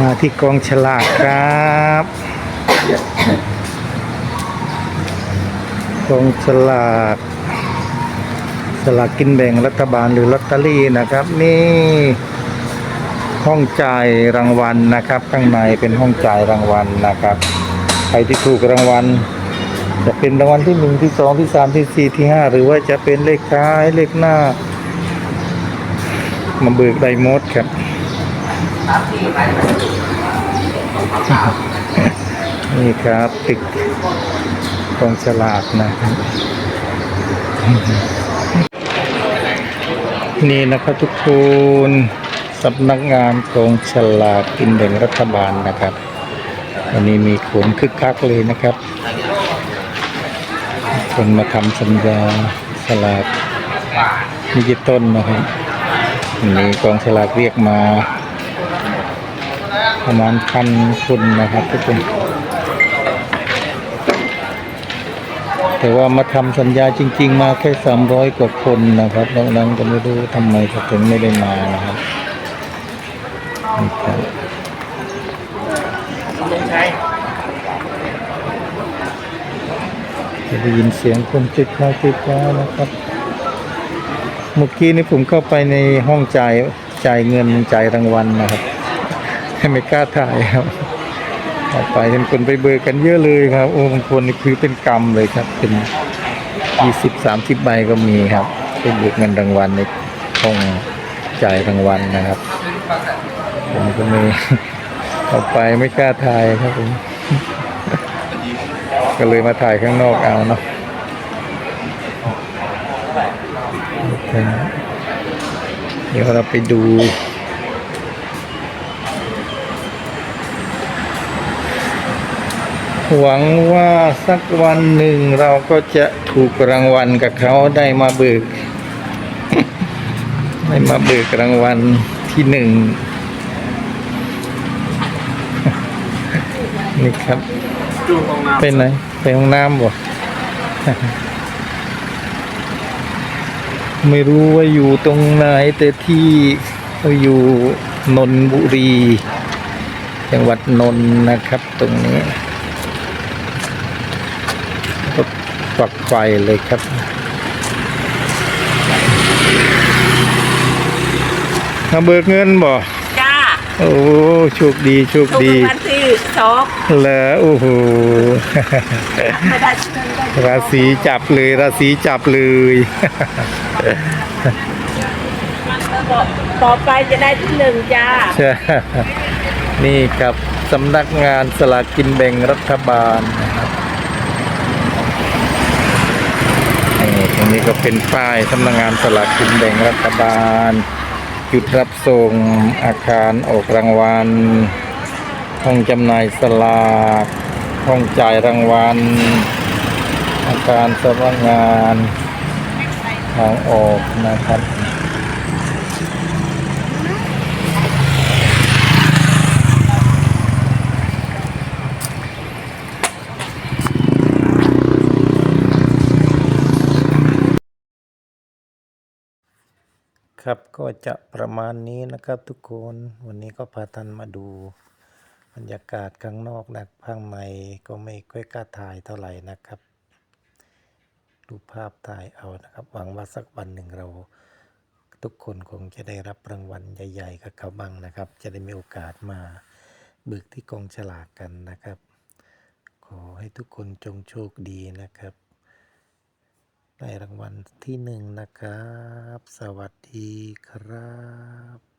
มาที่กองฉลากครับกองฉลากสลากกินแบ่งรัฐบาลหรือลอตเตอรี่นะครับ นี่ห้องจ่ายรางวัลนะครับ ข้างในเป็นห้องจ่ายรางวัลนะครับใครที่ถูกรางวัล จะเป็นรางวัลที่หนึ่งที่สองที่สามที่สี่ที่ห้าหรือว่าจะเป็นเลขท้ายเลขหน้ามาเบิกไดมดครับ นี่ครับตึกกองฉลากนะครับ นี่นะครับทุกคนสำนักงานกองฉลากกินแบ่งรัฐบาลนะครับวันนี้มีคนคึกคักเลยนะครับ คนมาทำสัญญาสลากดิจิตอลนะครับวันนี้กองฉลากเรียกมา ประมาณพันคนนะครับทุกคน แต่ว่ามาทำสัญญาจริง ๆ มาแค่สามร้อยกว่าคนนะครับนั้นก็ไม่รู้ทำไมถึงไม่ได้มานะครับนี่ครับจะได้ยินเสียงคนจิกคาจิกคานะครับเมื่อกี้นี้ผมเข้าไปในห้องจ่ายจ่ายเงินจ่ายรางวัลนะครับ ไม่กล้าถ่ายครับออกไปเห็นคนไปเบอร์กันเยอะเลยครับ โอ้บางคนนี่คือเป็นกรรมเลยครับ เป็นยี่สิบสามสิบใบก็มีครับ เป็นเบิกเงินรางวัลในห้องจ่ายรางวัลนะครับ ผมก็ไม่ออกไปไม่กล้าถ่ายครับผมก็เลยมาถ่ายข้างนอกเอาเนาะเดี๋ยวเราไปดู หวังว่าสักวันหนึ่งเราก็จะถูกรางวัลกับเขาได้มาเบิก ได้มาเบิกรางวัลที่หนึ่งนี่ครับไปไหนไปห้องน้ำบ่ไม่รู้ว่าอยู่ตรงไหนแต่ที่อยู่นนบุรี จังหวัดนนท์นะครับตรงนี้ก็ ปักไฟเลยครับ มาเบิกเงินบ่จ้า โอ้โชคดีโชคถูกดีรางวัลที่สองเหรอโอ้โห ไม่ได้ที่หนึ่งได้ที่สองราศีจับเลย ราศีจับเลย ต่อต่อไปจะได้ที่หนึ่งจ้า ใช่นี่ครับสำนักงานสลากกินแบ่งรัฐบาลนะครับนี่ ตรงนี้ก็เป็นป้ายสำนักงานสลากกินแบ่งรัฐบาล จุดรับส่งอาคารออกรางวัล ห้องจำหน่ายสลาก ห้องจ่ายรางวัล อาคารสำนักงานทางออกนะครับ ครับก็จะประมาณนี้นะครับทุกคนวันนี้ก็พาท่านมาดู บรรยากาศข้างนอกนะข้างในก็ไม่ค่อยกล้าถ่ายเท่าไหร่นะครับดูภาพถ่ายเอานะครับ หวังว่าสักวันหนึ่งเรา ทุกคนคงจะได้รับรางวัลใหญ่ๆกับเขาบ้างนะครับ จะได้มีโอกาสมาเบิกที่กองฉลากกันนะครับ ขอให้ทุกคนจงโชคดีนะครับ ได้รางวัลที่หนึ่งนะครับ สวัสดีครับ